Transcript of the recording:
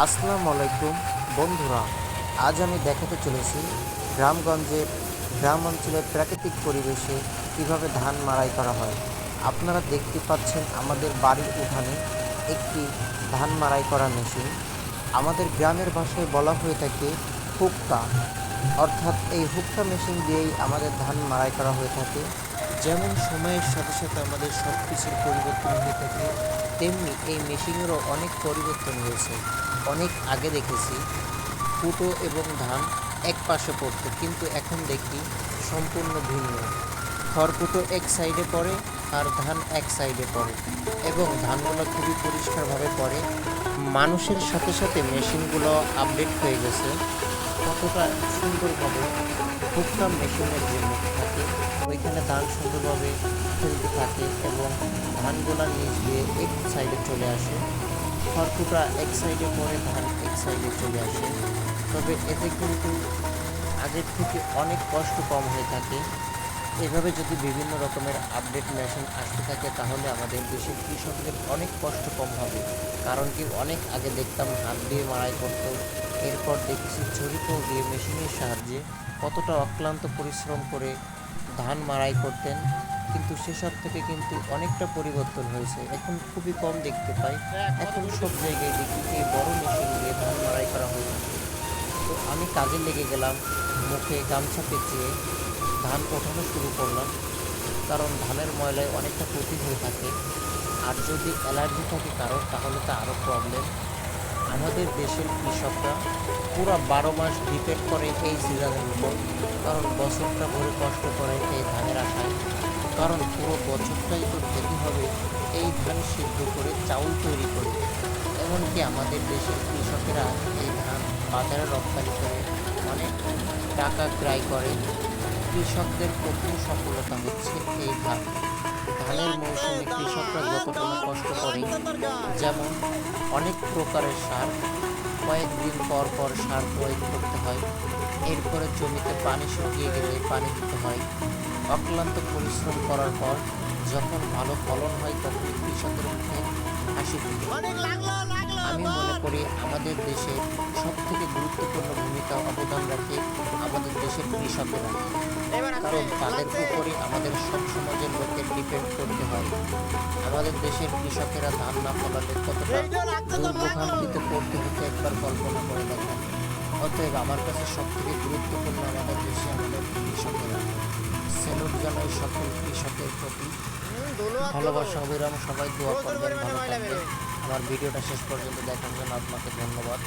আসসালামু আলাইকুম। বন্ধুরা, আজ আমি দেখাতে চলেছি গ্রামগঞ্জের গ্রাম অঞ্চলের প্রাকৃতিক পরিবেশে কীভাবে ধান মাড়াই করা হয়। আপনারা দেখতে পাচ্ছেন আমাদের বাড়ির উঠানে একটি ধান মাড়াই করা মেশিন। আমাদের গ্রামের ভাষায় বলা হয়ে থাকে হুক্কা। অর্থাৎ এই হুক্কা মেশিন দিয়েই আমাদের ধান মাড়াই করা হয়ে থাকে। যেমন সময়ের সাথে সাথে আমাদের সব কিছুর পরিবর্তন হয়ে থাকে, তেমনি এই মেশিনেরও অনেক পরিবর্তন হয়েছে। অনেক আগে দেখেছি। কুটো এবং ধান এক পাশে পড়তো, কিন্তু এখন দেখি সম্পূর্ণ ভিন্ন। খড়কুটো এক সাইডে পড়ে আর ধান এক সাইডে পড়ে এবং ধানগুলো খুবই পরিষ্কারভাবে পড়ে। মানুষের সাথে সাথে মেশিনগুলো আপডেট হয়ে গেছে। কতটা সুন্দরভাবে হুকটা মেশিনের যে মুখ থাকে, ওইখানে ধান সুন্দরভাবে ফেলতে থাকে এবং ধানগুলা নিচ দিয়ে এক সাইডে চলে আসে। খড়কুটা এক সাইডে পরে ধান এক সাইডে চলে আসে। তবে এতে কিন্তু আগের থেকে অনেক কষ্ট কম হয়ে থাকে। এভাবে যদি বিভিন্ন রকমের আপডেট মেশিন আসতে থাকে, তাহলে আমাদের দেশের কৃষকদের অনেক কষ্ট কম হবে। কারণ কি, অনেক আগে দেখতাম হাত দিয়ে মারাই করতো, এরপর দেখেছি ছড়িকো দিয়ে মেশিনের সাহায্যে কতটা অক্লান্ত পরিশ্রম করে ধান মাড়াই করতেন। কিন্তু সেসব থেকে কিন্তু অনেকটা পরিবর্তন হয়েছে। এখন খুবই কম দেখতে পাই। এখন সব জায়গায় দেখি এই বড় মেশিন দিয়ে ধান মাড়াই করা হয়ে তো আমি কাজে লেগে গেলাম, মুখে গামছা পেঁচিয়ে ধান ওঠানো শুরু করলাম। কারণ ধানের ময়লায় অনেকটা ক্ষতি হয়ে থাকে। আর যদি অ্যালার্জি থাকে কারও তাহলে তো আরও প্রবলেম আমাদের দেশের কৃষকরা পুরো বারো মাস ডিপেন্ড করে এই সিজনের উপর। কারণ বছরটা ভরে কষ্ট করে এই ধানের আশায়। কারণ পুরো বছরটাই তো খেতে হবে এই ধান সিদ্ধ করে চাউল তৈরি করে। এমনকি আমাদের দেশের কৃষকেরা এই ধান বাজারে রপ্তানি করে অনেক টাকা ক্রয় করে কৃষকদের প্রথম সফলতা হচ্ছে এই ধান। ধানের মৌসুমে কৃষকরা যতটুকু কষ্ট করে যেমন অনেক প্রকারের সার, কয়েকদিন পর পর সার প্রয়োগ করতে হয়। এরপরে জমিতে পানি শুকিয়ে গেলে পানি দিতে হয়। অক্লান্ত পরিশ্রম করার পর যখন ভালো ফলন হয় তখন কৃষকের মুখে হাসি আমি মনে করি আমাদের দেশে সব থেকে গুরুত্বপূর্ণ ভূমিকা অবদান রাখে আমাদের দেশের কৃষকেরা। কারণ তাদের উপরে আমাদের সব সমাজের লোকের ডিপেন্ড করতে হয়। আমাদের দেশের কৃষকেরা ধান না ফলালে কতটা দুর্ভোগান্তিতে পড়তে হতে একবার কল্পনা করে দেখেন। অতএব আমার কাছে সব থেকে গুরুত্বপূর্ণ আমাদের দেশে সকল কৃষকের প্রতি ভালোবাসা অবিরাম সবাই দোয়া করবেন ভালো থাকবেন। আমার ভিডিওটা শেষ পর্যন্ত দেখার জন্য আপনাকে ধন্যবাদ।